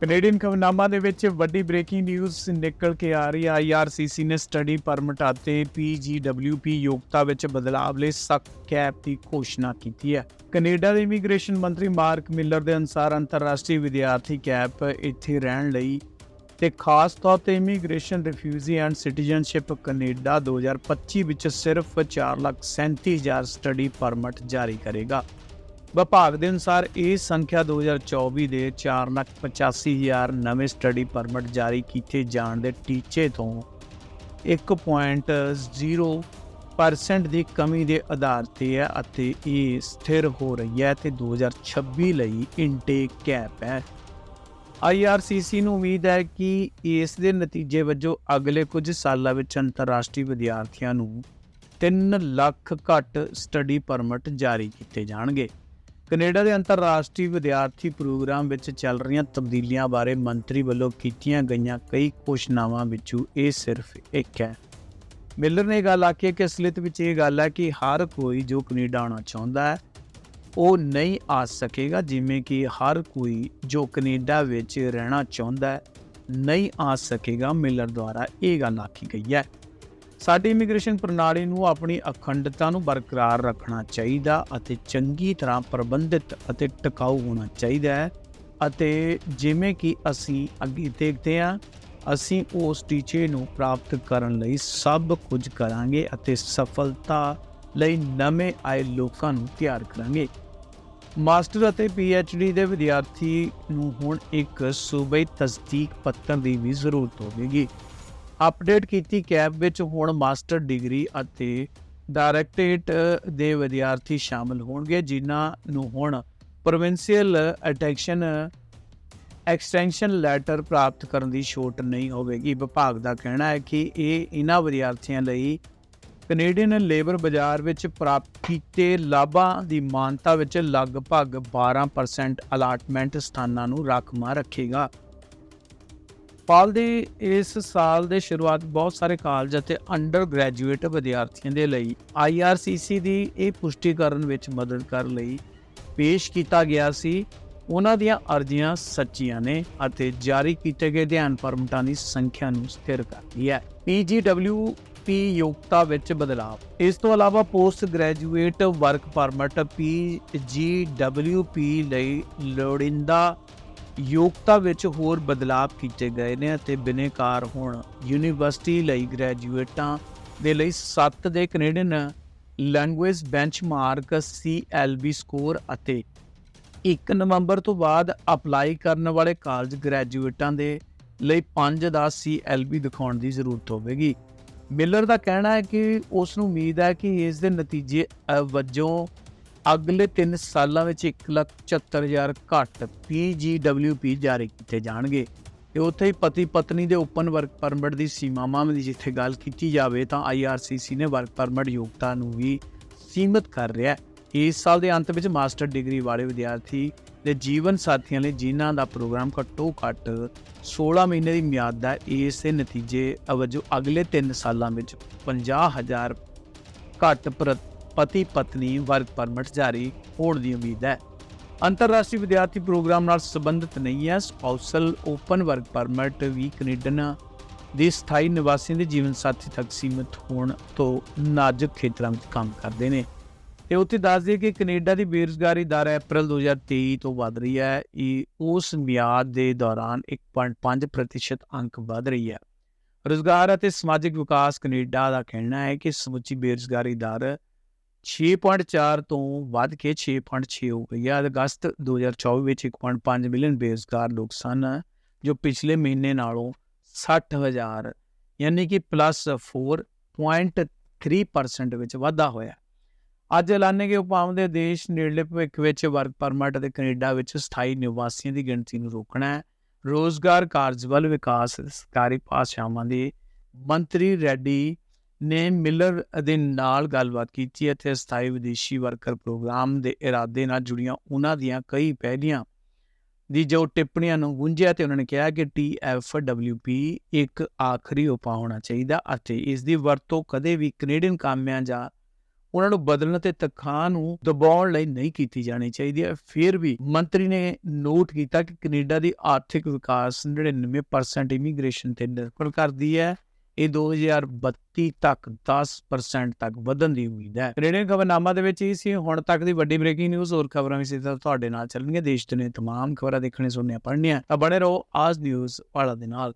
Canadian ਖਬਰਨਾਮਾ ਦੇ ਵਿੱਚ ਵੱਡੀ ਬ੍ਰੇਕਿੰਗ ਨਿਊਜ਼ ਨਿਕਲ ਕੇ ਆ ਰਹੀ ਹੈ। ਆਈਆਰਸੀਸੀ ਨੇ ਸਟੱਡੀ ਪਰਮਿਟ ਅਤੇ ਪੀਜੀਡਬਲਯੂਪੀ ਯੋਗਤਾ ਵਿੱਚ ਬਦਲਾਅ ਲਈ ਸਖਤ ਕੈਪ ਦੀ ਘੋਸ਼ਣਾ ਕੀਤੀ ਹੈ। ਕੈਨੇਡਾ ਦੇ ਇਮੀਗ੍ਰੇਸ਼ਨ ਮੰਤਰੀ ਮਾਰਕ ਮਿਲਰ ਦੇ ਅਨੁਸਾਰ ਅੰਤਰਰਾਸ਼ਟਰੀ ਵਿਦਿਆਰਥੀ ਕੈਪ ਇੱਥੇ ਰਹਿਣ ਲਈ ਤੇ ਖਾਸ ਤੌਰ ਤੇ immigration refugee and citizenship Canada 2025 ਵਿੱਚ ਸਿਰਫ 437000 ਸਟੱਡੀ ਪਰਮਿਟ ਜਾਰੀ ਕਰੇਗਾ। ਵਿਭਾਗ ਦੇ ਅਨੁਸਾਰ ਇਹ ਸੰਖਿਆ 2024 ਦੇ 485000 ਨਵੇਂ ਸਟੱਡੀ ਪਰਮਿਟ ਜਾਰੀ ਕੀਤੇ ਜਾਣ ਦੇ ਟੀਚੇ ਤੋਂ 1.0% ਦੀ ਕਮੀ ਦੇ ਆਧਾਰ ਤੇ ਹੈ ਅਤੇ ਇਹ ਸਥਿਰ ਹੋ ਰਹੀ ਹੈ ਤੇ 2026 ਲਈ ਇਨਟੇਕ ਕੈਪ ਹੈ। IRCC ਨੂੰ ਉਮੀਦ ਹੈ ਕਿ ਇਸ ਦੇ ਨਤੀਜੇ ਵਜੋਂ ਅਗਲੇ ਕੁਝ ਸਾਲਾਂ ਵਿੱਚ ਅੰਤਰਰਾਸ਼ਟਰੀ ਵਿਦਿਆਰਥੀਆਂ ਨੂੰ 3 ਲੱਖ ਘੱਟ ਸਟੱਡੀ ਪਰਮਿਟ ਜਾਰੀ ਕੀਤੇ ਜਾਣਗੇ। ਕੈਨੇਡਾ ਦੇ ਅੰਤਰਰਾਸ਼ਟਰੀ ਵਿਦਿਆਰਥੀ ਪ੍ਰੋਗਰਾਮ ਵਿੱਚ ਚੱਲ ਰਹੀਆਂ ਤਬਦੀਲੀਆਂ ਬਾਰੇ ਮੰਤਰੀ ਵੱਲੋਂ ਕੀਤੀਆਂ ਗਈਆਂ ਕਈ ਘੋਸ਼ਣਾਵਾਂ ਵਿੱਚੋਂ ਇਹ ਸਿਰਫ ਇੱਕ ਹੈ। ਮਿਲਰ ਨੇ ਇਹ ਗੱਲ ਆਖੀ ਹੈ ਕਿ ਅਸਲਿਤ ਵਿੱਚ ਇਹ ਗੱਲ ਹੈ ਕਿ ਹਰ ਕੋਈ ਜੋ ਕੈਨੇਡਾ ਆਉਣਾ ਚਾਹੁੰਦਾ ਹੈ, ਉਹ ਨਹੀਂ ਆ ਸਕੇਗਾ, ਜਿਵੇਂ ਕਿ ਹਰ ਕੋਈ ਜੋ ਕੈਨੇਡਾ ਵਿੱਚ ਰਹਿਣਾ ਚਾਹੁੰਦਾ ਹੈ, ਨਹੀਂ ਆ ਸਕੇਗਾ। ਮਿਲਰ ਦੁਆਰਾ ਇਹ ਗੱਲ ਆਖੀ ਗਈ ਹੈ। ਸਾਡੀ ਇਮੀਗ੍ਰੇਸ਼ਨ ਪ੍ਰਣਾਲੀ ਨੂੰ ਆਪਣੀ ਅਖੰਡਤਾ ਨੂੰ ਬਰਕਰਾਰ ਰੱਖਣਾ ਚਾਹੀਦਾ ਅਤੇ ਚੰਗੀ ਤਰ੍ਹਾਂ ਪ੍ਰਬੰਧਿਤ ਅਤੇ ਟਿਕਾਊ ਹੋਣਾ ਚਾਹੀਦਾ ਹੈ। ਅਤੇ ਜਿਵੇਂ ਕਿ ਅਸੀਂ ਅੱਗੇ ਦੇਖਦੇ ਹਾਂ, ਅਸੀਂ ਉਸ ਟੀਚੇ ਨੂੰ ਪ੍ਰਾਪਤ ਕਰਨ ਲਈ ਸਭ ਕੁਝ ਕਰਾਂਗੇ ਅਤੇ ਸਫਲਤਾ ਲਈ ਨਵੇਂ ਆਏ ਲੋਕਾਂ ਨੂੰ ਤਿਆਰ ਕਰਾਂਗੇ। ਮਾਸਟਰ ਅਤੇ ਡੀ ਦੇ ਵਿਦਿਆਰਥੀ ਨੂੰ ਹੁਣ ਇੱਕ ਸੂਬੇ ਤਸਦੀਕ ਪੱਤਰ ਦੀ ਵੀ ਜ਼ਰੂਰਤ ਹੋਵੇਗੀ। ਅਪਡੇਟ ਕੀਤੀ ਕੈਬ ਵਿੱਚ ਹੁਣ ਮਾਸਟਰ ਡਿਗਰੀ ਅਤੇ ਡਾਇਰੈਕਟਰੇਟ ਦੇ ਵਿਦਿਆਰਥੀ ਸ਼ਾਮਲ ਹੋਣਗੇ, ਜਿਨ੍ਹਾਂ ਨੂੰ ਹੁਣ ਪ੍ਰੋਵਿੰਸ਼ੀਅਲ ਅਟੈਕਸ਼ਨ ਐਕਸਟੈਂਸ਼ਨ ਲੈਟਰ ਪ੍ਰਾਪਤ ਕਰਨ ਦੀ ਛੋਟ ਨਹੀਂ ਹੋਵੇਗੀ। ਵਿਭਾਗ ਦਾ ਕਹਿਣਾ ਹੈ ਕਿ ਇਹ ਇਹਨਾਂ ਵਿਦਿਆਰਥੀਆਂ ਲਈ ਕੈਨੇਡੀਅਨ ਲੇਬਰ ਬਾਜ਼ਾਰ ਵਿੱਚ ਪ੍ਰਾਪਤ ਕੀਤੇ ਲਾਭਾਂ ਦੀ ਮਾਨਤਾ ਵਿੱਚ ਲਗਭਗ 12% ਅਲਾਟਮੈਂਟ ਸਥਾਨਾਂ ਨੂੰ ਰਾਖਵਾਂ ਰੱਖੇਗਾ। ਪਾਲ ਦੇ ਇਸ ਸਾਲ ਦੇ ਸ਼ੁਰੂਆਤ ਬਹੁਤ ਸਾਰੇ ਕਾਲਜ ਅਤੇ ਅੰਡਰ ਗ੍ਰੈਜੂਏਟ ਵਿਦਿਆਰਥੀਆਂ ਦੇ ਲਈ IRCC ਦੀ ਇਹ ਪੁਸ਼ਟੀ ਕਰਨ ਵਿੱਚ ਮਦਦ ਕਰਨ ਲਈ ਪੇਸ਼ ਕੀਤਾ ਗਿਆ ਸੀ। ਉਹਨਾਂ ਦੀਆਂ ਅਰਜ਼ੀਆਂ ਸੱਚੀਆਂ ਨੇ ਅਤੇ ਜਾਰੀ ਕੀਤੇ ਗਏ ਧਿਆਨ ਪਰਮਿਟਾਂ ਦੀ ਸੰਖਿਆ ਨੂੰ ਸਥਿਰ ਕਰਦੀ ਹੈ। PGW ਪੀ ਯੋਗਤਾ ਵਿੱਚ ਬਦਲਾਅ। ਇਸ ਤੋਂ ਇਲਾਵਾ post graduate work permit PGWP ਲਈ ਲੋੜਿੰਦਾ ਯੋਗਤਾ ਵਿੱਚ ਹੋਰ ਬਦਲਾਅ ਕੀਤੇ ਗਏ ਨੇ ਅਤੇ ਬਿਨੇਕਾਰ ਹੁਣ। ਯੂਨੀਵਰਸਿਟੀ ਲਈ ਗ੍ਰੈਜੂਏਟਾਂ ਦੇ ਲਈ 7 ਦੇ Canadian language benchmark CLB score ਅਤੇ 1 ਨਵੰਬਰ ਤੋਂ ਬਾਅਦ ਅਪਲਾਈ ਕਰਨ ਵਾਲੇ ਕਾਲਜ ਗ੍ਰੈਜੂਏਟਾਂ ਦੇ ਲਈ 5 ਦਾ CLB ਦਿਖਾਉਣ ਦੀ ਜ਼ਰੂਰਤ ਹੋਵੇਗੀ। ਮਿਲਰ ਦਾ ਕਹਿਣਾ ਹੈ ਕਿ ਉਸ ਨੂੰ ਉਮੀਦ ਹੈ ਕਿ ਇਸ ਦੇ ਨਤੀਜੇ ਵਜੋਂ ਅਗਲੇ 3 ਸਾਲਾਂ ਵਿੱਚ 174000 ਘੱਟ PGWP ਜਾਰੀ ਕੀਤੇ ਜਾਣਗੇ। ਤੇ ਉੱਥੇ ਹੀ ਪਤੀ ਪਤਨੀ ਦੇ ਓਪਨ ਵਰਕ ਪਰਮਿਟ ਦੀ ਸੀਮਾਵਾਂ ਦੀ ਜਿੱਥੇ ਗੱਲ ਕੀਤੀ ਜਾਵੇ ਤਾਂ IRCC ਨੇ ਵਰਕ ਪਰਮਿਟ ਯੋਗਤਾ ਨੂੰ ਵੀ ਸੀਮਿਤ ਕਰ ਰਿਹਾ ਹੈ। ਇਸ ਸਾਲ ਦੇ ਅੰਤ ਵਿੱਚ ਮਾਸਟਰ ਡਿਗਰੀ ਵਾਲੇ ਵਿਦਿਆਰਥੀ ਦੇ ਜੀਵਨ ਸਾਥੀਆਂ ਲਈ ਜਿਨ੍ਹਾਂ ਦਾ ਪ੍ਰੋਗਰਾਮ ਘੱਟੋ ਘੱਟ 16 ਮਹੀਨੇ ਦੀ ਮਿਆਦ ਦਾ ਇਸ ਦੇ ਨਤੀਜੇ ਵਜੋਂ ਅਗਲੇ 3 ਸਾਲਾਂ ਵਿੱਚ 50000 ਘੱਟ ਪ੍ਰ- ਪਤੀ ਪਤਨੀ ਵਰਕ ਪਰਮਿਟ ਜਾਰੀ ਹੋਣ ਦੀ ਉਮੀਦ ਹੈ। ਅੰਤਰਰਾਸ਼ਟਰੀ ਵਿਦਿਆਰਥੀ ਪ੍ਰੋਗਰਾਮ ਨਾਲ ਸੰਬੰਧਿਤ ਨਹੀਂ ਹੈ। ਸਪਾਊਸਲ ਓਪਨ ਵਰਕ ਪਰਮਿਟ ਵੀ ਕੈਨੇਡੀਅਨ ਦੇ ਸਥਾਈ ਨਿਵਾਸੀਆਂ ਦੇ ਜੀਵਨ ਸਾਥੀ ਤੱਕ ਸੀਮਿਤ ਹੋਣ ਤੋਂ ਨਾਜ਼ੁਕ ਖੇਤਰਾਂ ਵਿੱਚ ਕੰਮ ਕਰਦੇ ਨੇ। ਤੇ ਉੱਥੇ ਦੱਸ ਦਈਏ ਕਿ ਕੈਨੇਡਾ ਦੀ ਬੇਰੁਜ਼ਗਾਰੀ ਦਰ ਅਪ੍ਰੈਲ 2023 ਤੋਂ ਵੱਧ ਰਹੀ ਹੈ। ਇਹ ਉਸ ਮਿਆਦ ਦੇ ਦੌਰਾਨ 1.5% ਅੰਕ ਵੱਧ ਰਹੀ ਹੈ। ਰੁਜ਼ਗਾਰ ਅਤੇ ਸਮਾਜਿਕ ਵਿਕਾਸ ਕੈਨੇਡਾ ਦਾ ਕਹਿਣਾ ਹੈ ਕਿ ਸਮੁੱਚੀ ਬੇਰੁਜ਼ਗਾਰੀ ਦਰ 6.4 ਤੋਂ ਵੱਧ ਕੇ 6.6 ਹੋ ਗਈ ਹੈ। ਅਗਸਤ 2024 ਵਿੱਚ 1.5 ਮਿਲੀਅਨ ਬੇਰੁਜ਼ਗਾਰ ਲੋਕ ਸਨ, ਜੋ ਪਿਛਲੇ ਮਹੀਨੇ ਨਾਲੋਂ 60000 ਯਾਨੀ ਕਿ ਪਲੱਸ 4.3% ਵਿੱਚ ਵਾਧਾ ਹੋਇਆ। ਅੱਜ ਐਲਾਨੇ ਗਏ ਉਪਾਮ ਦੇ ਦੇਸ਼ ਨੇੜਲੇ ਭਵਿੱਖ ਵਿੱਚ ਵਰਕ ਪਰਮਿਟ ਅਤੇ ਕੈਨੇਡਾ ਵਿੱਚ ਸਥਾਈ ਨਿਵਾਸੀਆਂ ਦੀ ਗਿਣਤੀ ਨੂੰ ਰੋਕਣਾ ਹੈ। ਰੋਜ਼ਗਾਰ ਕਾਰਜਬਲ ਵਿਕਾਸ ਸਰਕਾਰੀ ਭਾਸ਼ਾਵਾਂ ਦੇ ਮੰਤਰੀ ਰੈਡੀ ਨੇ ਮਿਲਰ ਦੇ ਨਾਲ ਗੱਲਬਾਤ ਕੀਤੀ ਅਤੇ ਸਥਾਈ ਵਿਦੇਸ਼ੀ ਵਰਕਰ ਪ੍ਰੋਗਰਾਮ ਦੇ ਇਰਾਦੇ ਨਾਲ ਜੁੜੀਆਂ ਉਹਨਾਂ ਦੀਆਂ ਕਈ ਪਹਿਲੀਆਂ ਦੀ ਜੋ ਟਿੱਪਣੀਆਂ ਨੂੰ ਗੁੰਝਿਆ ਤੇ ਉਹਨਾਂ ਨੇ ਕਿਹਾ ਕਿ TFWP ਇੱਕ ਆਖਰੀ ਉਪਾਅ ਹੋਣਾ ਚਾਹੀਦਾ ਅਤੇ ਇਸ ਦੀ ਵਰਤੋਂ ਕਦੇ ਵੀ ਕੈਨੇਡੀਅਨ ਕਾਮਿਆਂ ਜਾਂ ਉਹਨਾਂ ਨੂੰ ਬਦਲਣ ਤੇ ਤਨਖਾਹ ਨੂੰ ਦਬਾਉਣ ਲਈ ਨਹੀਂ ਕੀਤੀ ਜਾਣੀ ਚਾਹੀਦੀ ਹੈ। ਫਿਰ ਵੀ ਮੰਤਰੀ ਨੇ ਨੋਟ ਕੀਤਾ ਕਿ ਕੈਨੇਡਾ ਦੀ ਆਰਥਿਕ ਵਿਕਾਸ 99% ਇਮੀਗ੍ਰੇਸ਼ਨ ਤੇ ਨਿਰਭਰ ਕਰਦੀ ਹੈ। ਇਹ 2032 ਤੱਕ 10% ਤੱਕ ਵਧਣ ਦੀ ਉਮੀਦ ਹੈ ਕੈਨੇਡੀਅਨ ਖਬਰਨਾਮਾ ਦੇ ਵਿੱਚ ਇਹ ਸੀ ਹੁਣ ਤੱਕ ਦੀ ਵੱਡੀ ਬ੍ਰੇਕਿੰਗ ਨਿਊਜ਼ ਹੋਰ ਖਬਰਾਂ ਵੀ ਸਿੱਧਾ ਤੁਹਾਡੇ ਨਾਲ ਚੱਲਣਗੀਆਂ ਦੇਸ਼ ਦੁਨੀਆ ਦੀਆਂ तमाम ਖਬਰਾਂ ਦੇਖਣੇ ਸੁਣਨੀਆਂ ਪੜ੍ਹਨੀਆਂ ਤਾਂ ਬਣੇ ਰਹੋ ਆਜ ਨਿਊਜ਼ ਵਾਲਾ ਦੇ ਨਾਲ